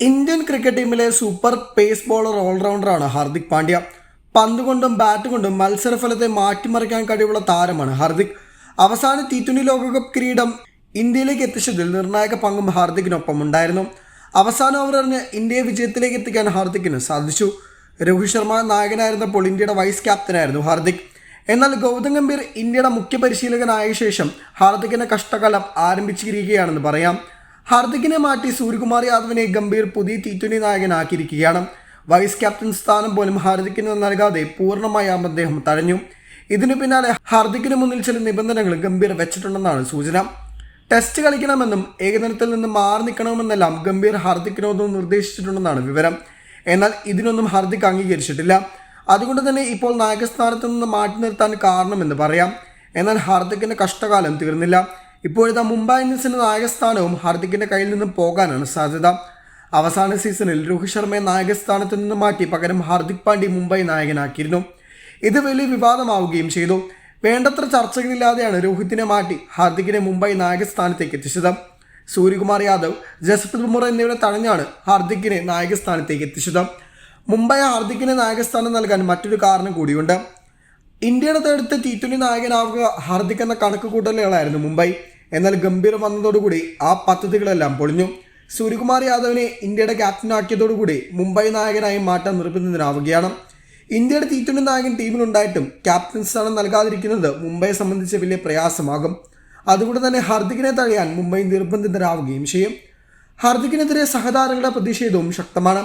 Indian cricket ടീമിലെ super pace bowler ഓൾറൗണ്ടറാണ് ഹാർദിക് പാണ്ഡ്യ. പന്ത് കൊണ്ടും ബാറ്റ് കൊണ്ടും മത്സരഫലത്തെ മാറ്റിമറിക്കാൻ കഴിവുള്ള താരമാണ് ഹാർദിക്. അവസാന ടി ട്വന്റി ലോകകപ്പ് കിരീടം ഇന്ത്യയിലേക്ക് എത്തിച്ചതിൽ നിർണായക പങ്കും ഹാർദിക്കിനൊപ്പം ഉണ്ടായിരുന്നു. അവസാന ഓവറിന് ഇന്ത്യയെ വിജയത്തിലേക്ക് എത്തിക്കാൻ ഹാർദിക്കിന് സാധിച്ചു. രോഹിത് ശർമ്മ നായകനായിരുന്നപ്പോൾ ഇന്ത്യയുടെ വൈസ് ക്യാപ്റ്റനായിരുന്നു ഹാർദിക്. എന്നാൽ ഗൗതം ഗംഭീർ ഇന്ത്യയുടെ മുഖ്യ പരിശീലകനായ ശേഷം ഹാർദിക്കിന്റെ കഷ്ടകാലം ആരംഭിച്ചിരിക്കുകയാണെന്ന് പറയാം. ഹാർദിക്കിനെ മാറ്റി സൂര്യകുമാർ യാദവിനെ ഗംഭീർ പുതിയ ടി ട്വന്റി നായകനാക്കിയിരിക്കുകയാണ്. വൈസ് ക്യാപ്റ്റൻ സ്ഥാനം പോലും ഹാർദിക്കിന് നൽകാതെ പൂർണമായും അദ്ദേഹം തഴഞ്ഞു. ഇതിനു പിന്നാലെ ഹാർദിക്കിന് മുന്നിൽ ചില നിബന്ധനകൾ ഗംഭീർ വെച്ചിട്ടുണ്ടെന്നാണ് സൂചന. ടെസ്റ്റ് കളിക്കണമെന്നും ഏകദിനത്തിൽ നിന്ന് മാറി നിൽക്കണമെന്നെല്ലാം ഗംഭീർ ഹാർദിക്കിനോട് നിർദ്ദേശിച്ചിട്ടുണ്ടെന്നാണ് വിവരം. എന്നാൽ ഇതിനൊന്നും ഹാർദിക് അംഗീകരിച്ചിട്ടില്ല. അതുകൊണ്ട് തന്നെ ഇപ്പോൾ നായകസ്ഥാനത്ത് നിന്ന് മാറ്റി നിർത്താൻ കാരണമെന്ന് പറയാം. എന്നാൽ ഹാർദിക്കിന്റെ കഷ്ടകാലം തീർന്നില്ല. ഇപ്പോഴത്തെ മുംബൈ ഇന്ത്യൻസിന്റെ നായകസ്ഥാനവും ഹാർദിക്കിന്റെ കയ്യിൽ നിന്നും പോകാനാണ് സാധ്യത. അവസാന സീസണിൽ രോഹിത് ശർമ്മയെ നായകസ്ഥാനത്ത് നിന്ന് മാറ്റി പകരം ഹാർദിക് പാണ്ഡ്യ മുംബൈ നായകനാക്കിയിരുന്നു. ഇത് വലിയ വിവാദമാവുകയും ചെയ്തു. വേണ്ടത്ര ചർച്ചകളില്ലാതെയാണ് രോഹിത്തിനെ മാറ്റി ഹാർദിക്കിനെ മുംബൈ നായകസ്ഥാനത്തേക്ക് എത്തിച്ചത്. സൂര്യകുമാർ യാദവ് ജസ്പ്രീത് ബുംറ എന്നിവരെ തഴഞ്ഞാണ് ഹാർദിക്കിനെ നായകസ്ഥാനത്തേക്ക് എത്തിച്ചത്. മുംബൈ ഹാർദിക്കിനെ നായകസ്ഥാനം നൽകാൻ മറ്റൊരു കാരണം കൂടിയുണ്ട്. ഇന്ത്യയുടെ തടുത്ത് ടി ട്വന്റി നായകനാവുക ഹാർദിക് എന്ന കണക്ക് കൂട്ടലുകളായിരുന്നു മുംബൈ. എന്നാൽ ഗംഭീർ വന്നതോടുകൂടി ആ പദ്ധതികളെല്ലാം പൊളിഞ്ഞു. സൂര്യകുമാർ യാദവിനെ ഇന്ത്യയുടെ ക്യാപ്റ്റനാക്കിയതോടുകൂടി മുംബൈ നായകനായി മാറ്റം നിർബന്ധിതനാവുകയാണ്. ഇന്ത്യയുടെ ടി ട്വന്റി നായകൻ ടീമിലുണ്ടായിട്ടും ക്യാപ്റ്റൻ സ്ഥാനം നൽകാതിരിക്കുന്നത് മുംബൈയെ സംബന്ധിച്ച് വലിയ പ്രയാസമാകും. അതുകൊണ്ട് തന്നെ ഹാർദിക്കിനെ തഴയാൻ മുംബൈ നിർബന്ധിതരാവുകയും ചെയ്യും. ഹാർദിക്കിനെതിരെ സഹതാരങ്ങളുടെ പ്രതിഷേധവും ശക്തമാണ്.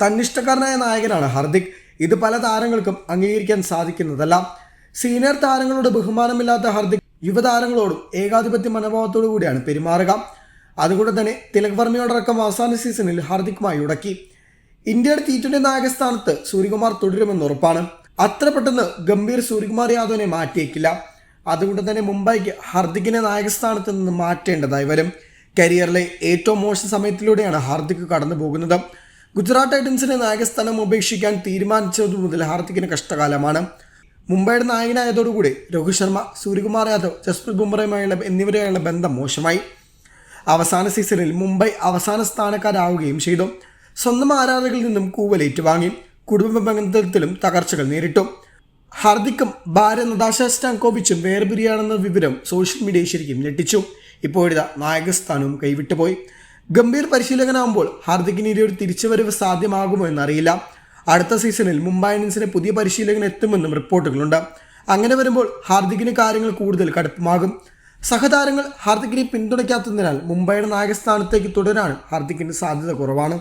തന്നിഷ്ടക്കാരനായ നായകനാണ് ഹാർദിക്. ഇത് പല താരങ്ങൾക്കും അംഗീകരിക്കാൻ സാധിക്കുന്നതല്ല. സീനിയർ താരങ്ങളോട് ബഹുമാനമില്ലാത്ത ഹർദിക് യുവതാരങ്ങളോടും ഏകാധിപത്യ മനോഭാവത്തോടു കൂടിയാണ് പെരുമാറുക. അതുകൊണ്ട് തന്നെ തിലക് വർമ്മയോടക്കം അവസാന സീസണിൽ ഹാർദിക്കുമായി ഉടക്കി. ഇന്ത്യയുടെ ടി ട്വന്റി നായകസ്ഥാനത്ത് സൂര്യകുമാർ തുടരുമെന്ന് ഉറപ്പാണ്. അത്ര പെട്ടെന്ന് ഗംഭീർ സൂര്യകുമാർ യാദവിനെ മാറ്റിയേക്കില്ല. അതുകൊണ്ട് തന്നെ മുംബൈക്ക് ഹാർദിക്കിനെ നായകസ്ഥാനത്ത് നിന്ന് മാറ്റേണ്ടതായി വരും. കരിയറിലെ ഏറ്റവും മോശം സമയത്തിലൂടെയാണ് ഹാർദിക് കടന്നു പോകുന്നത് ഗുജറാത്ത് ടൈറ്റൻസിനെ നായകസ്ഥാനം ഉപേക്ഷിക്കാൻ തീരുമാനിച്ചതു മുതൽ ഹാർദിക്കിന് കഷ്ടകാലമാണ്. മുംബൈയുടെ നായകനായതോടുകൂടി രോഹിത് ശർമ്മ സൂര്യകുമാർ യാദവ് ജസ്പ്രീത് ബുംറയുമായുള്ള എന്നിവരെയുള്ള ബന്ധം മോശമായി. അവസാന സീസണിൽ മുംബൈ അവസാന സ്ഥാനക്കാരാവുകയും ചെയ്തു. സ്വന്തം ആരാധകരിൽ നിന്നും കൂവലേറ്റ് വാങ്ങി. കുടുംബ ബന്ധത്തിലും തകർച്ചകൾ നേരിട്ടു. ഹാർദിക്കും ഭാര്യ നദാശ സ്റ്റാങ്കോവിച്ചും വേർപിരിയാണെന്ന വിവരം സോഷ്യൽ മീഡിയ ശരിക്കും ഞെട്ടിച്ചു. ഇപ്പോഴിതാ നായകസ്ഥാനവും കൈവിട്ടുപോയി. ഗംഭീർ പരിശീലകനാകുമ്പോൾ ഹാർദിക്കിന് ഇനി ഒരു തിരിച്ചുവരവ് സാധ്യമാകുമോ എന്നറിയില്ല. അടുത്ത സീസണിൽ മുംബൈ ഇന്ത്യൻസിന് പുതിയ പരിശീലകൻ എത്തുമെന്നും റിപ്പോർട്ടുകളുണ്ട്. അങ്ങനെ വരുമ്പോൾ ഹാർദിക്കിന് കാര്യങ്ങൾ കൂടുതൽ കടുപ്പമാകും. സഹതാരങ്ങൾ ഹാർദിക്കിനെ പിന്തുണയ്ക്കാത്തതിനാൽ മുംബൈയുടെ നായകസ്ഥാനത്തേക്ക് തുടരാൻ ഹാർദിക്കിന് സാധ്യത കുറവാണ്.